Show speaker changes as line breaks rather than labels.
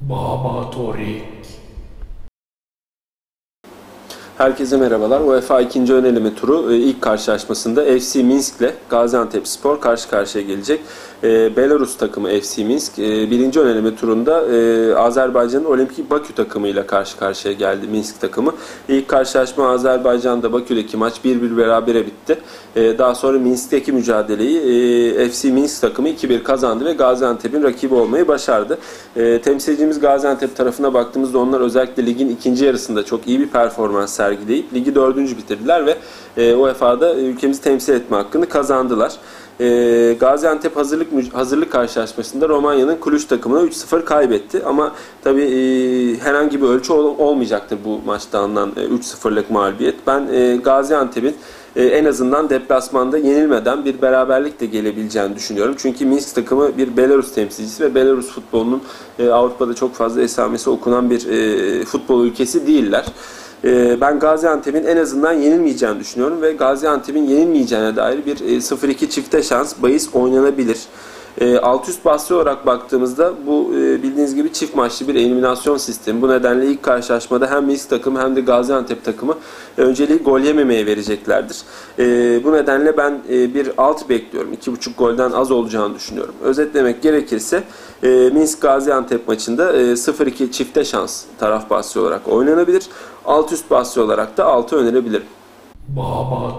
Baba Torik.
Herkese merhabalar. UEFA ikinci ön eleme turu e, ilk karşılaşmasında FC Minsk ile Gaziantep Spor karşı karşıya gelecek. E, Belarus takımı FC Minsk e, birinci ön eleme turunda Azerbaycan'ın Olimpik Bakü takımıyla karşı karşıya geldi Minsk takımı. İlk karşılaşma Azerbaycan'da Bakü'deki maç 1-1 berabere bitti. Daha sonra Minsk'teki mücadeleyi FC Minsk takımı 2-1 kazandı ve Gaziantep'in rakibi olmayı başardı. Temsilcimiz Gaziantep tarafına baktığımızda onlar özellikle ligin ikinci yarısında çok iyi bir performans sergiledi sergileyip ligi dördüncü bitirdiler ve e, UEFA'da ülkemizi temsil etme hakkını kazandılar. E, Gaziantep hazırlık hazırlık karşılaşmasında Romanya'nın Kuluş takımına 3-0 kaybetti. Ama tabi e, herhangi bir ölçü ol, olmayacaktır bu maçta alınan e, 3-0'lık mağlubiyet. Ben e, Gaziantep'in e, en azından deplasmanda yenilmeden bir beraberlik de gelebileceğini düşünüyorum. Çünkü Minsk takımı bir Belarus temsilcisi ve Belarus futbolunun e, Avrupa'da çok fazla esamesi okunan bir e, futbol ülkesi değiller. Ee, ben Gaziantep'in en azından yenilmeyeceğini düşünüyorum ve Gaziantep'in yenilmeyeceğine dair bir 0-2 e, çifte şans bahis oynanabilir. E, alt üst bahsi olarak baktığımızda bu e, bildiğiniz gibi çift maçlı bir eliminasyon sistemi. Bu nedenle ilk karşılaşmada hem Minsk takımı hem de Gaziantep takımı önceliği gol yememeye vereceklerdir. E, bu nedenle ben e, bir alt bekliyorum. 2.5 golden az olacağını düşünüyorum. Özetlemek gerekirse e, Minsk Gaziantep maçında e, 0-2 çifte şans taraf bahsi olarak oynanabilir. Alt üst bahsi olarak da 6 önerebilirim.
Baba.